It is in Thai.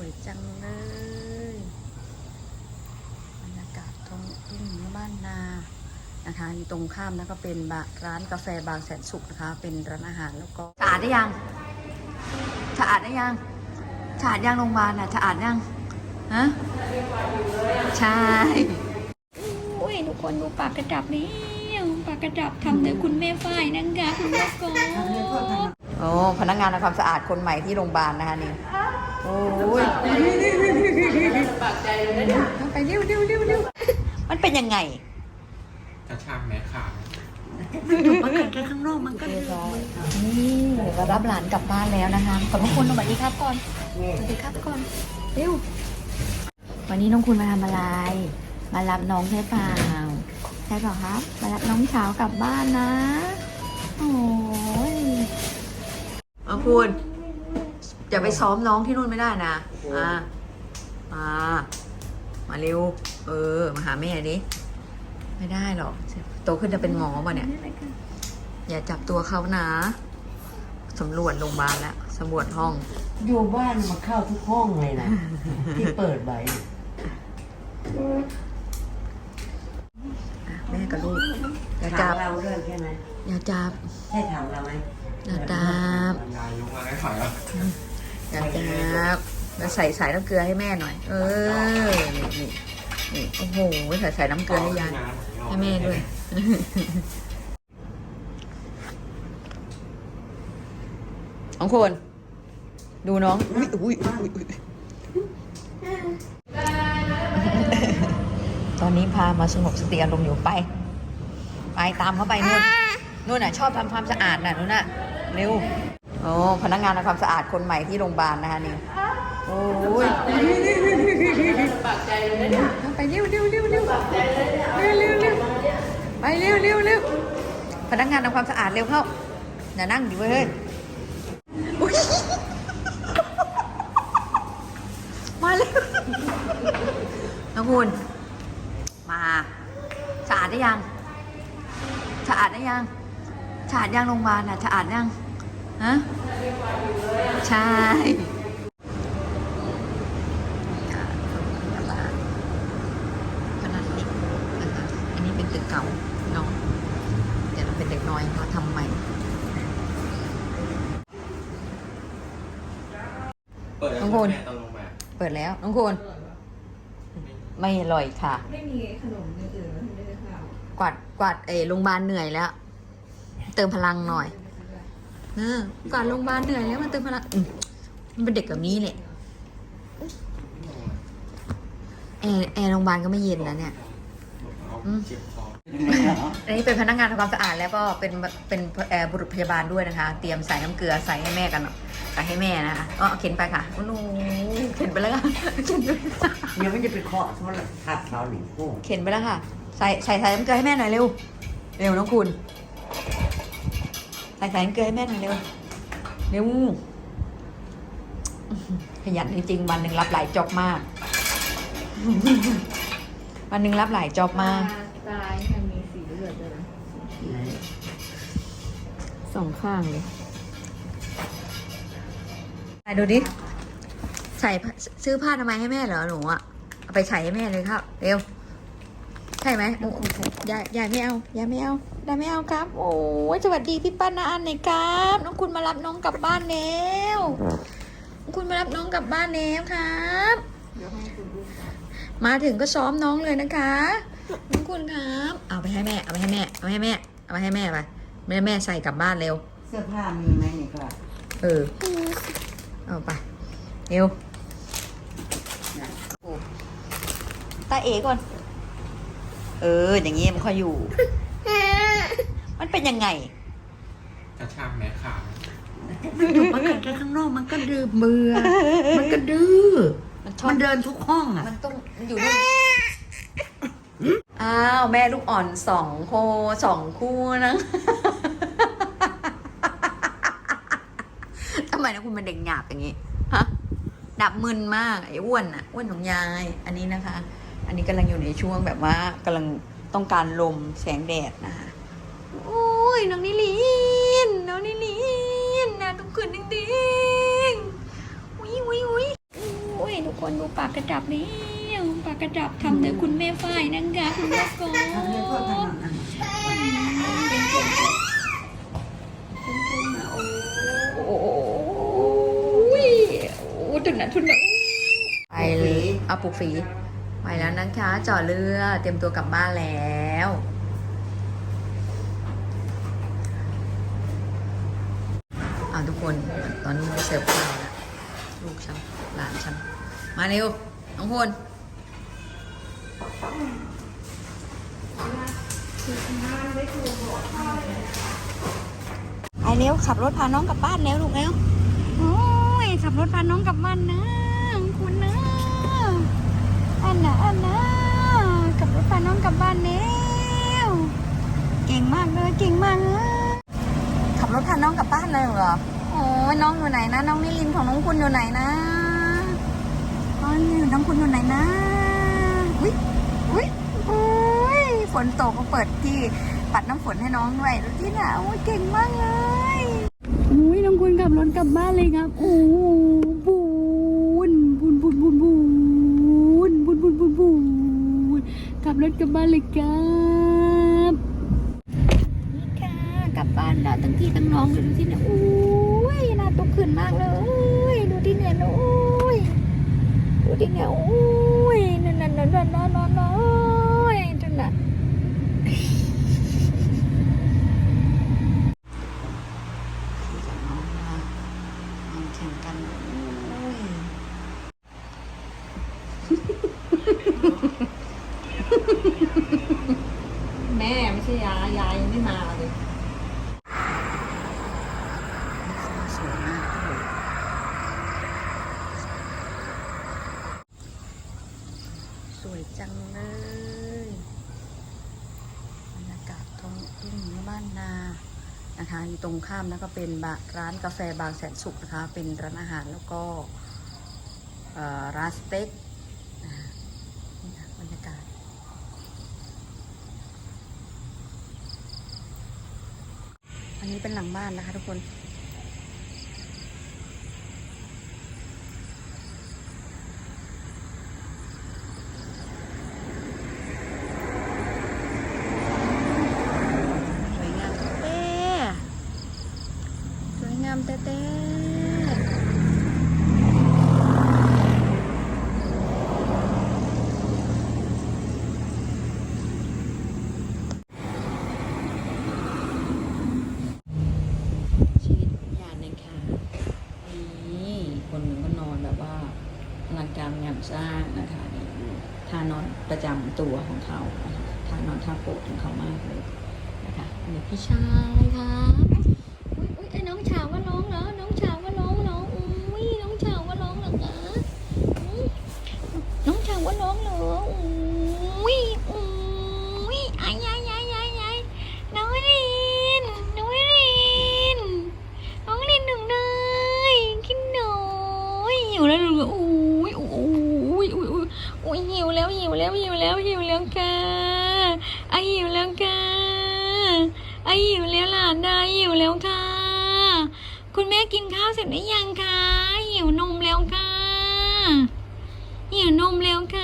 วยจังเลยบรรยากาศท้องทุ่งบ้านนานะคะอยู่ตรงข้ามแล้วก็เป็นบะร้านกาแฟบางแสนสุขนะคะ เป็นร้านอาหารแล้วก็สะอาดได้ยังสะอาดได้ยังสะอาดยังโรงพยาบาลน่ะสะอาดยังฮะใช่โอ้ยทุกคนดูปากกระดับนี่ปากกระดับทำโดยคุณแม่ฝ้ายนะคะคุณแม่กอโอ้พนักงานทำความสะอาดคนใหม่ที่โรงพยาบาลนะคะนี่ โอ้ยปากใจเลยนะไปเร็วเร็วเร็วเร็วมันเป็นยังไง กระชากแม่ขามันเกิดแค่ข้างนอกมันก็นี่เรารับหลานกลับบ้านแล้วนะคะขอบพระคุณสวัสดีครับก่อนสวัสดีครับก่อนเร็ววันนี้น้องคุณมาทำอะไร มารับน้องใช่เปล่าใช่เปล่าครับ มารับน้องเช้ากลับบ้านนะ โอ้ยเอาคุณ อย่าไปซ้อมน้องที่นู่นไม่ได้นะมามามาเร็ว เออ มาหาแม่ดิไม่ได้หรอกโตขึ้นจะเป็นหมอป่ะเนี่ย อย่าจับตัวเขานะสำรวจโรงพยาบาลแล้วสำรวจห้อง อยู่บ้านมาเข้าทุกห้องเลยนะ ที่เปิดไว้อะแม่กับลูก อย่าถาจัมบเราเรื่องใช่ไหมอย่าจับ ใช่ถามเราไหมอย่าจับ ยายยกมาได้ถอยแล้ว อย่าจับแล้วใส่สายน้ำเกลือให้แม่หน่อย เออ นี่นี่นี่โอ้โหใส่ใส่น้ำเกลือให้ยายให้แม่ด้วย ของคน ดูน้อง อุ้ยอุ้ยอุ้ยอุ๊ยตอนนี้พามาสงบสติอารมณ์อยู่ไป ไปตามเขาไปนู่นนู่นน่ะ ชอบทำความสะอาดน่ะนู่นน่ะ เร็ว โอ้พนักงานทำความสะอาดคนใหม่ที่โรงพยาบาลนะคะนี่โอ้ยปากใจเลยนะไปเร็วเร็วเร็วเร็วเร็วเร็วเร็วไปเร็วเร็วเร็วพนักงานทำความสะอาดเร็วเข้าอย่านั่งดิเว้ยเฮ้ยมาเร็วน้องคุณมาสะอาดได้ยังสะอาดได้ยังสะอาดยังโรงพยาบาลน่ะสะอาดยัง ฮะใช่ขนาดเด็กนะคะอันนี้เป็นตึกเก่าเนาะเดี๋ยวเราเป็นเด็กน้อยมาทำใหม่เปิดแล้วข้างบนแม่ตอนลงมาเปิดแล้ว น้องคุณไม่อร่อยค่ะ ไม่มีขนมอย่างอื่นแล้วไม่ได้ข้าวกวาดกวาดเออโรงพยาบาลเหนื่อยแล้ว เติมพลังหน่อย เออกวาดโรงพยาบาลเหนื่อยแล้วมันเติมพลังอืมมันเป็นเด็กแบบนี้แหละแอร์แอร์โรงพยาบาลก็ไม่เย็นนะเนี่ย อืมเจ็บคออันนี้เป็นพนักงานทำความสะอาดแล้วก็เป็นเป็นเอ่อบุรุษพยาบาลด้วยนะคะ เตรียมใส่น้ำเกลือใส่ให้แม่กันเนาะใส่ให้แม่นะคะก็เข็นไปค่ะโอ้โหเข็นไปแล้วค่ะเข็นไปเดี๋ยวมันจะไปเคาะโทรทัศน์เขาหนิโอ้เข็นไปแล้วค่ะ ใส่ใส่ใส่น้ำเกลือให้แม่หน่อยเร็ว เร็วน้องคุณ ใส่ใส่น้ำเกลือให้แม่หน่อยเร็วเร็วขยันจริงๆวันหนึ่งรับหลายจอบมาก วันหนึ่งรับหลายจอบมากตายมันมีสีเลือดด้วยนะสองข้างเลยไหนดูดิใส่ผ้าซื้อผ้าทำไมยให้แม่เหรอหนูอะเอาไปใส่ให้แม่เลยครับ เร็ว ใช่ไหมโอ้โหยายยายไม่เอายายไม่เอายายไม่เอาครับ โอ้ยสวัสดีพี่ป้านาอันหน่อยครับ น้องคุณมารับน้องกลับบ้านแล้วน้องคุณมารับน้องกลับบ้านแล้วครับเดี๋ยวให้คุณดูมาถึงก็ซ้อมน้องเลยนะคะ น้องคุณครับ เอาไปให้แม่ เอาไปให้แม่ เอาไปให้แม่ เอาไปให้แม่ไปแม่แม่ใส่กลับบ้านเร็ว เสื้อผ้ามีไหมเนี่ยครับเออ เอาไป เร็วโอ้ตาเอก่อน เออ อย่างงี้มันค่อยอยู่ มันเป็นยังไง กระชากแม่ขาอยู่มันกันแค่ข้างนอกมันก็ดื้อเบื่อมันก็ดื้อ มันชอบมันเดินทุกห้องอะ มันต้องมันอยู่นู่นอ้าวแม่ลูกอ่อนสองโคสองคู่นะทำไมนะคุณเป็นเด็กหยาบอย่างนี้ ฮะ ดับมึนมากไอ้อ้วนอะ อ้วนของยาย อันนี้นะคะ อันนี้กำลังอยู่ในช่วงแบบว่ากำลังต้องการลมแสงแดดนะคะโอ้ยน้องนิลินน้องนิลินนะต้องขึ้นจริงๆอุ้ยอุ้ยอุ้ยอุ้ยกคนดูปากกระดับนี่ปากกระดับทำโดยคุณแม่ฝ้ายนะคะคุณแม่กอทำเรียกพ่อทำหนังอะโอ้ยโอ้ทุนนะทุนนะไปเลยเอาปลูกฝี ไปแล้วนะคะจอดเรือเตรียมตัวกลับบ้านแล้วอ่าทุกคนตอนนี้มาเสิร์ฟข้าวแล้วลูกฉันหลานฉัน มาเร็วน้องพลไปเร็วขับรถพาน้องกลับบ้านแล้วลูกเร็วโอ้ยขับรถพาน้องกลับบ้านนะคุณนะอั นนะอันนะขับรถพาน้องกลับบ้านแล้วเก่งมากเลยเก่งมากเลยขับรถพาน้องกลับบ้านเลยเหรอโอ้ยน้องอยู่ไหนนะ น้องนิลินของน้องคุณอยู่ไหนนะน้องอยู่น้องคุณอยู่ไหนนะอุ้ยอุ้ยอุ้ยฝนตกก็เปิดที่ปัดน้ำฝนให้น้องด้วยดูที่น่ะโอ้ยเก่งมากเลยอุ้ยน้องคุณขับรถกลับบ้านเลยครับโอ้ บรถกลับบ้านเลยครับนี่ค่ะกลับบ้านแล้วตั้งพี่ตั้งน้องดูที่เนี่ยโอ้ยน่าตกขึ้นมากเลยดูที่เนี่ยโอ้ยดูที่เนี่ยโอ้ยนั่นนั่นนั่นนั่นนั่นนั่นจนน่ะแข่งกัน ยายายไม่มาเลยสวยมากสวยจังเลยบรรยากาศท้องทุ่งบ้านนานะคะอยู่ตรงข้ามแล้วก็เป็นร้านกาแฟบางแสนสุขนะคะ เป็นร้านอาหารแล้วก็ร้านสเต็กบรรยากาศ อันนี้เป็นหลังบ้านนะคะทุกคน สวยงามเต้สวยงามเต้เต้ชีวิตยานในค่ะนี่คนหนึ่งก็นอนแบบว่าอลังการงานสร้างนะคะนี่ท่านอน ประจำตัวของเขาท่านอนท่าโปรดของเขามากเลยนะคะอันนี้พี่ชายครับอุ้ยอุ้ยไอ้น้องชาวว่าร้องเหรอ น้องชาวว่าร้องเหรออุ้ยน้องชาวว่าร้องเหรอคะอืมน้องชาวว่าร้องเหรออุ้ยอุ้ยอายายายายายน้องลินน้องลินน้องลินหนึ่งเลยกินหน่อยหิวแล้วลูกอุ้ยอุ้ยอุ้ยอุ้ยอุ้ยหิวแล้วหิวแล้วหิวแล้วหิวแล้วค่ะอะหิวแล้วค่ะ ไอ หิวแล้วหลานนายหิวแล้วค่ะ คุณแม่กินข้าวเสร็จหรือยังคะหิวนมแล้วค่ะหิวนมแล้วค่ะ